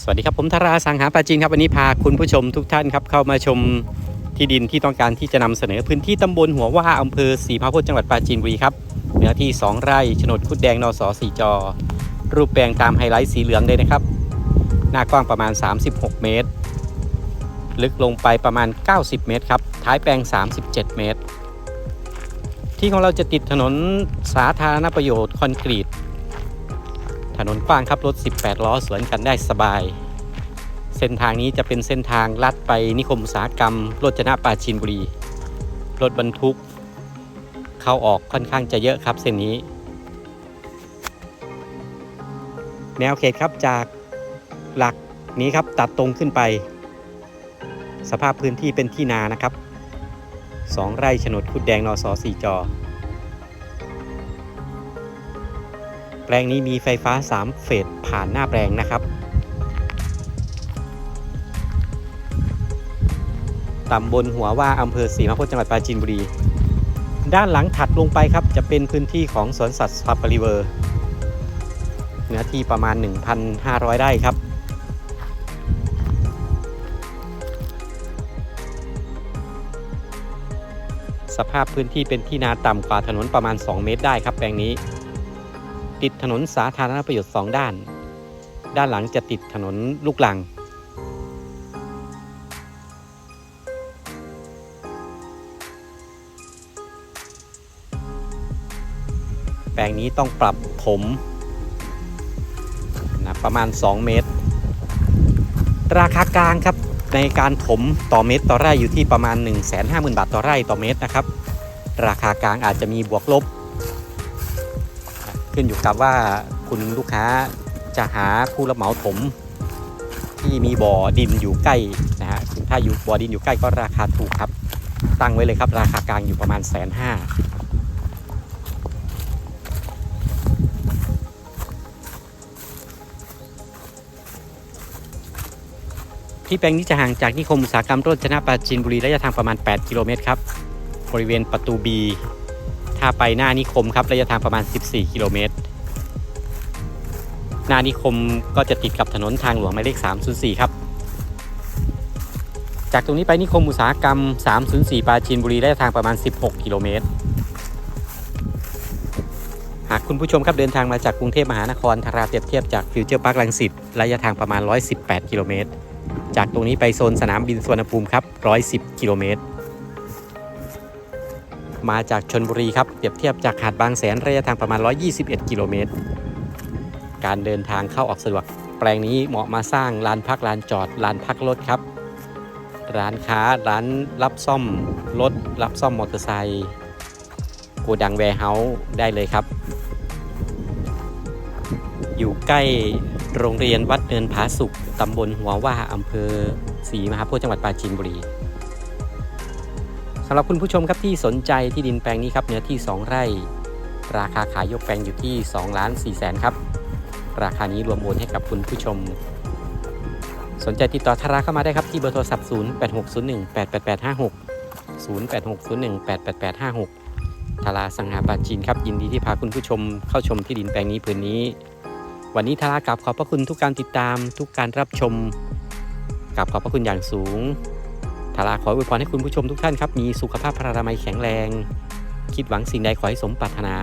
สวัสดีครับผมธาราสังหาปาจีนครับวันนี้พาคุณผู้ชมทุกท่านครับเข้ามาชมที่ดินที่ต้องการที่จะนำเสนอพื้นที่ตำบลหัวว่าอำเภอศรีมหาโพธิจังหวัดปราจีนบุรีครับเนื้อที่ 2 ไร่โฉนดคุดแดงนสสีจอ รูปแปลงตามไฮไลท์สีเหลืองเลยนะครับ หน้ากว้างประมาณ 36 เมตร ลึกลงไปประมาณ 90 เมตรครับท้ายแปลง 37 เมตร ที่ของเราจะติดถนนสาธารณประโยชน์คอนกรีต ถนนกว้างครับรถ 18 ล้อสวนกันได้สบาย เส้นทางนี้จะเป็นเส้นทางลัดไปนิคมอุตสาหกรรมรถจนะปาจีนบุรี รถบรรทุก เข้าออกค่อนข้างจะเยอะครับเส้นนี้ แนวเขตครับจากหลักนี้ครับตัดตรงขึ้นไป สภาพพื้นที่เป็นที่นานะครับ 2 ไร่โฉนดคุดแดงนอสอสีจอ แปลงนี้มีไฟฟ้า 3 เฟสผ่านหน้าแปลงนะครับ ตำบลหัวว่าอำเภอศรีมหาโพธิ์จังหวัดปราจีนบุรี ด้านหลังถัดลงไปครับ จะเป็นพื้นที่ของสวนสัตว์ซับริเวอร์ เนื้อที่ประมาณ 1,500 ไร่ครับสภาพพื้นที่เป็นที่นาต่ำกว่าถนนประมาณ 2 เมตรได้ครับแปลงนี้ ติดถนนสาธารณประโยชน์ 2 ด้าน ด้านหลังจะติดถนนลูกลัง แปลงนี้ต้องปรับถมนะประมาณ 2 เมตร ราคากลางครับในการถมต่อเมตรต่อไร่อยู่ที่ประมาณ 150,000 บาทต่อไร่ต่อเมตรนะครับ ราคากลางอาจจะมีบวกลบ ขึ้นอยู่กับว่าคุณลูกค้าจะหาผู้รับเหมาถม ที่มีบ่อดินอยู่ใกล้นะฮะถ้าอยู่บ่อดินอยู่ใกล้ก็ราคาถูกครับ ตั้งไว้เลยครับ ราคากลางอยู่ประมาณแสนห้าที่แปลงนี้จะห่างจากนิคมอุตสาหกรรมโรจนะปราจีนบุรีระยะทางประมาณ 8 กิโลเมตรครับ บริเวณประตู B ถ้าไปหน้านิคมครับระยะทางประมาณ 14 กิโลเมตร หน้านิคมก็จะติดกับถนนทางหลวงหมายเลข 304 ครับ จากตรงนี้ไปนิคมอุตสาหกรรม 304 ปราจีนบุรีระยะทางประมาณ 16 กิโลเมตร หากคุณผู้ชมครับเดินทางมาจากกรุงเทพมหานครทาราเปรียบเทียบจากฟิวเจอร์พาร์คลังสิตระยะทางประมาณ 118 กิโลเมตร จากตรงนี้ไปโซนสนามบินสุวรรณภูมิครับ 110 กิโลเมตร มาจากชนบุรีครับ เปรียบเทียบจากหาดบางแสนระยะทางประมาณ 121 กิโลเมตร การเดินทางเข้าออกสะดวก แปลงนี้เหมาะมาสร้างลานพักลานจอดลานพักรถครับ ร้านค้าร้านรับซ่อมรถรับซ่อมมอเตอร์ไซค์โกดังแวร์เฮาส์ได้เลยครับ อยู่ใกล้โรงเรียนวัดเนินผาสุกตำบลหัวว่าอำเภอศรีมหาโพธิ์จังหวัดปราจีนบุรี สำหรับคุณผู้ชมครับที่สนใจที่ดินแปลงนี้ครับเนื้อที่ 2 ไร่ ราคาขายยกแปลงอยู่ที่2ล้าน4แสนครับ ราคานี้รวมโอนให้กับคุณผู้ชม สนใจติดต่อทาราเข้ามาได้ครับที่เบอร์โทรศัพท์ 0 8 6 0 1 8 8 8 5 6 0 8 6 0 1 8 8 8 5 6 ทาราสังหาปาจีนครับยินดีที่พาคุณผู้ชมเข้าชมที่ดินแปลงนี้พื้นนี้ วันนี้ทารากราบขอบพระคุณทุกการติดตามทุกการรับชมกราบขอบพระคุณอย่างสูง ทาราขออวยพรให้คุณผู้ชมทุกท่านครับ มีสุขภาพพระนามัยแข็งแรง คิดหวังสิ่งใดขอให้สมปรารถนา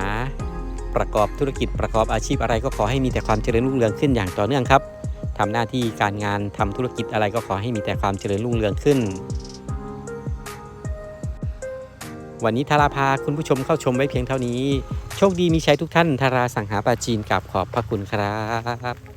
ประกอบธุรกิจประกอบอาชีพอะไรก็ขอให้มีแต่ความเจริญรุ่งเรืองขึ้นอย่างต่อเนื่องครับทำหน้าที่การงานทำธุรกิจอะไรก็ขอให้มีแต่ความเจริญรุ่งเรืองขึ้น วันนี้ทาราพาคุณผู้ชมเข้าชมไว้เพียงเท่านี้ โชคดีมีชัยทุกท่านทาราสังหาปาจีนกับขอบพระคุณครับ